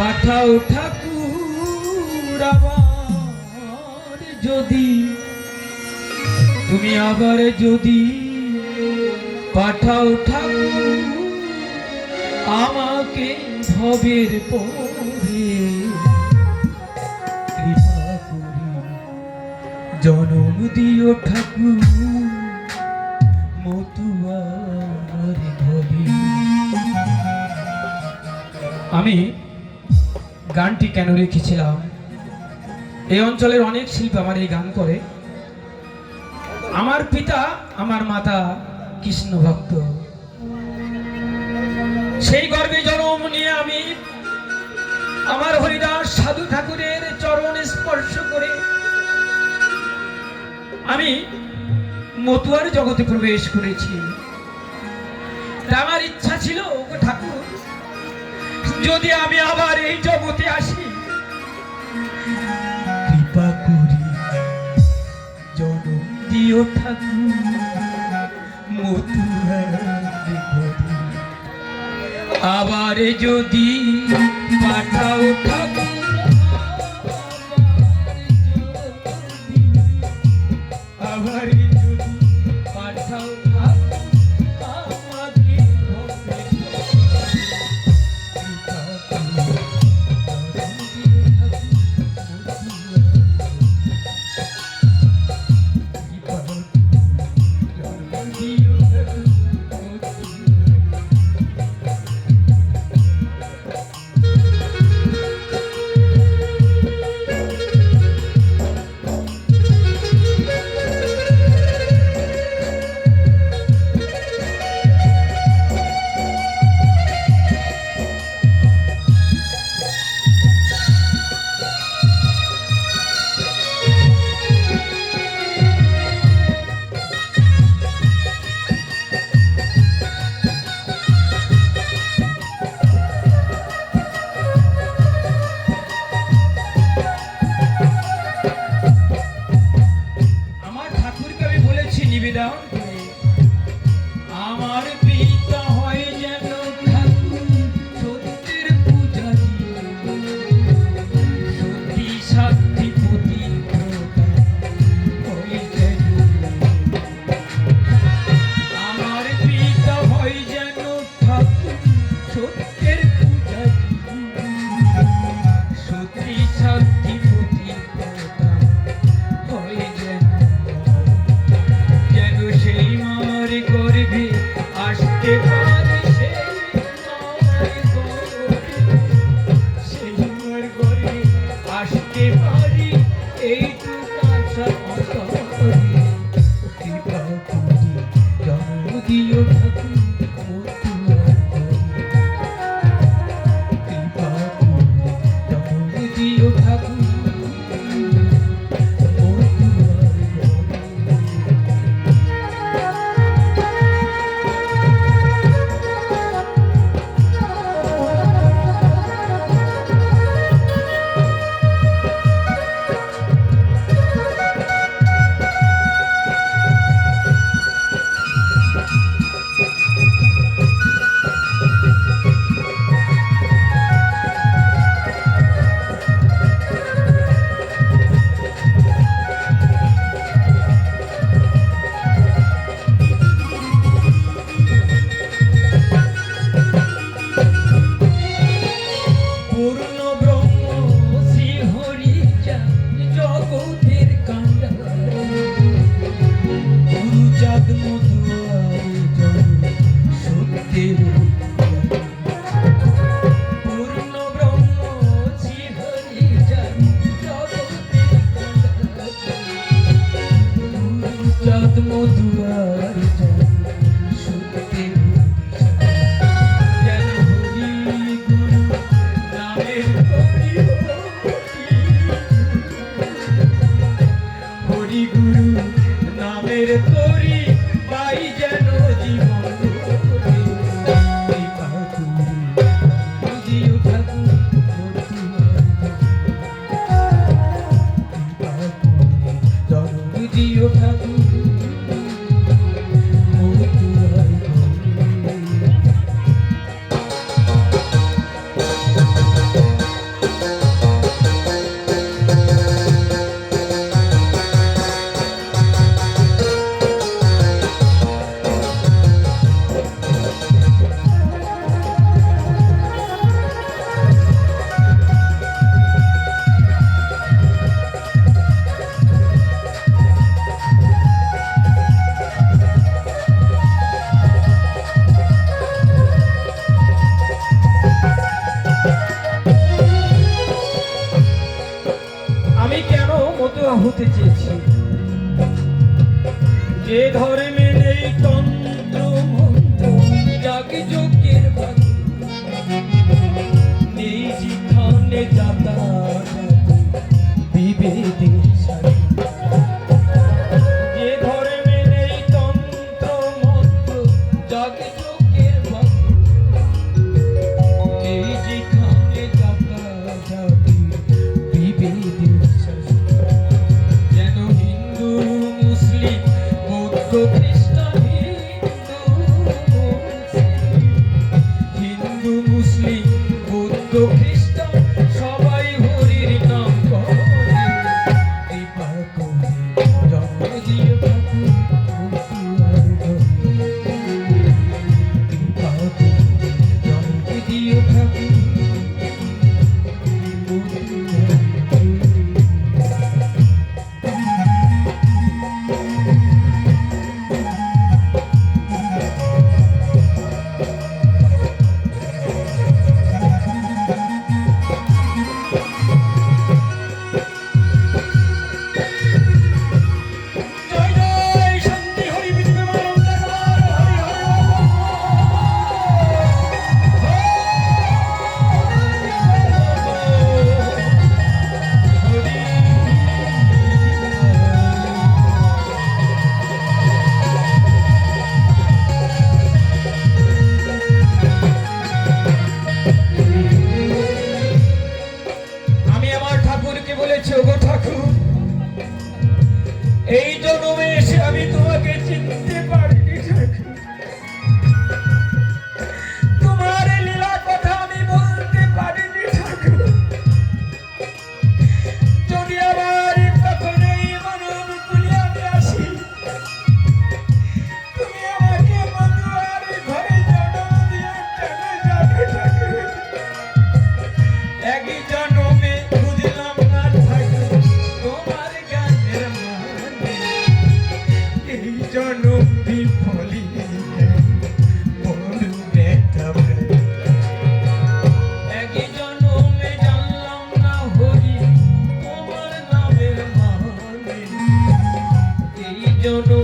পাঠাও ঠাকুর আবার যদি, তুমি আবার যদি পাঠাও ঠাকুর আমাকে ভবের পরে। কৃপা করি, জনম দিও ঠাকুর মতুয়ার ভবে। আমি গানটি কেন রেখেছিলাম? এই অঞ্চলের অনেক শিল্পী আমার এই গান করে। আমার পিতা, আমার মাতা কৃষ্ণ ভক্ত। সেই গর্বে জন্ম নিয়ে আমি আমার হরিদাস সাধু ঠাকুরের চরণ স্পর্শ করে আমি মতুয়ার জগতে প্রবেশ করেছি। আমার ইচ্ছা ছিল ঠাকুর যদি আমি আবার এই জগতে আসি, কৃপা করি জনম দিও ঠাকুর আবার যদি পাঠাও ঠাকুর নিবেদন আমার filho No.